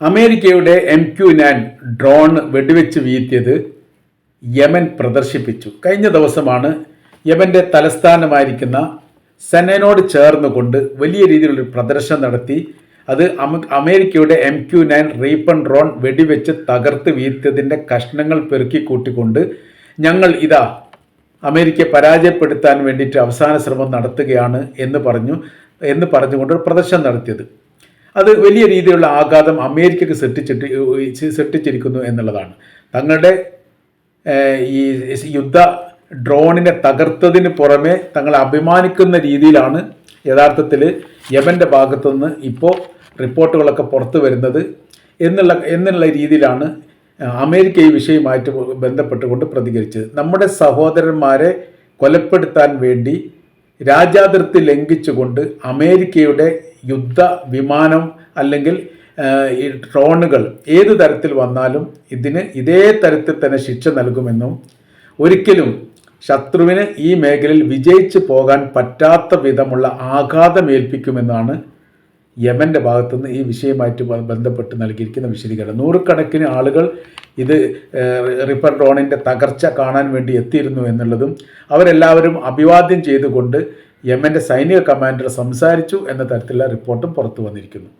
അമേരിക്കയുടെ M Q nine drone വെടിവെച്ച് വീഴ്ത്തിയത് യമൻ പ്രദർശിപ്പിച്ചു. കഴിഞ്ഞ ദിവസമാണ് യമന്റെ തലസ്ഥാനമായിരിക്കുന്ന സെനനോട് ചേർന്നുകൊണ്ട് വലിയ രീതിയിലുള്ള പ്രദർശനം നടത്തി. അത് അമേരിക്കയുടെ M Q nine Reaper drone വെടിവെച്ച് തകർത്ത് വീഴ്ത്തിയതിന്റെ കഷ്ണങ്ങൾ പെറുക്കി കൂട്ടിക്കൊണ്ട് ഞങ്ങൾ ഇതാ അമേരിക്കയെ പരാജയപ്പെടുത്താൻ വേണ്ടിയിട്ട് അവസാന ശ്രമം നടത്തുകയാണ് എന്ന് പറഞ്ഞു എന്ന് പറഞ്ഞുകൊണ്ട് ഒരു പ്രദർശനം നടത്തിയത്. അത് വലിയ രീതിയിലുള്ള ആഘാതം അമേരിക്കക്ക് സൃഷ്ടിച്ചിട്ട് സൃഷ്ടിച്ചിരിക്കുന്നു എന്നുള്ളതാണ്. തങ്ങളുടെ ഈ യുദ്ധ ഡ്രോണിനെ തകർത്തതിന് പുറമെ തങ്ങൾ അഭിമാനിക്കുന്ന രീതിയിലാണ് യഥാർത്ഥത്തിൽ യമന്റെ ഭാഗത്തുനിന്ന് ഇപ്പോൾ റിപ്പോർട്ടുകളൊക്കെ പുറത്തു വരുന്നത് എന്നുള്ള എന്നുള്ള രീതിയിലാണ് അമേരിക്ക ഈ വിഷയമായിട്ട് ബന്ധപ്പെട്ടുകൊണ്ട് പ്രതികരിച്ചത്. നമ്മുടെ സഹോദരന്മാരെ കൊലപ്പെടുത്താൻ വേണ്ടി രാജ്യാതിർത്തി ലംഘിച്ചുകൊണ്ട് അമേരിക്കയുടെ യുദ്ധ വിമാനം അല്ലെങ്കിൽ ഈ ഡ്രോണുകൾ ഏത് തരത്തിൽ വന്നാലും ഇതിന് ഇതേ തരത്തിൽ തന്നെ ശിക്ഷ നൽകുമെന്നും ഒരിക്കലും ശത്രുവിന് ഈ മേഖലയിൽ വിജയിച്ച് പോകാൻ പറ്റാത്ത വിധമുള്ള ആഘാതമേൽപ്പിക്കുമെന്നാണ് യമന്റെ ഭാഗത്തുനിന്ന് ഈ വിഷയമായിട്ട് ബന്ധപ്പെട്ട് നൽകിയിരിക്കുന്ന വിശദീകരണം. നൂറുകണക്കിന് ആളുകൾ ഇത് റിപ്പർ ഡ്രോണിന്റെ തകർച്ച കാണാൻ വേണ്ടി എത്തിയിരുന്നു എന്നുള്ളതും അവരെല്ലാവരും അഭിവാദ്യം ചെയ്തുകൊണ്ട് യമന്റെ സൈനിക കമാൻഡർ സംസാരിച്ചു എന്ന തരത്തിലുള്ള റിപ്പോർട്ടും പുറത്തു വന്നിരിക്കുന്നു.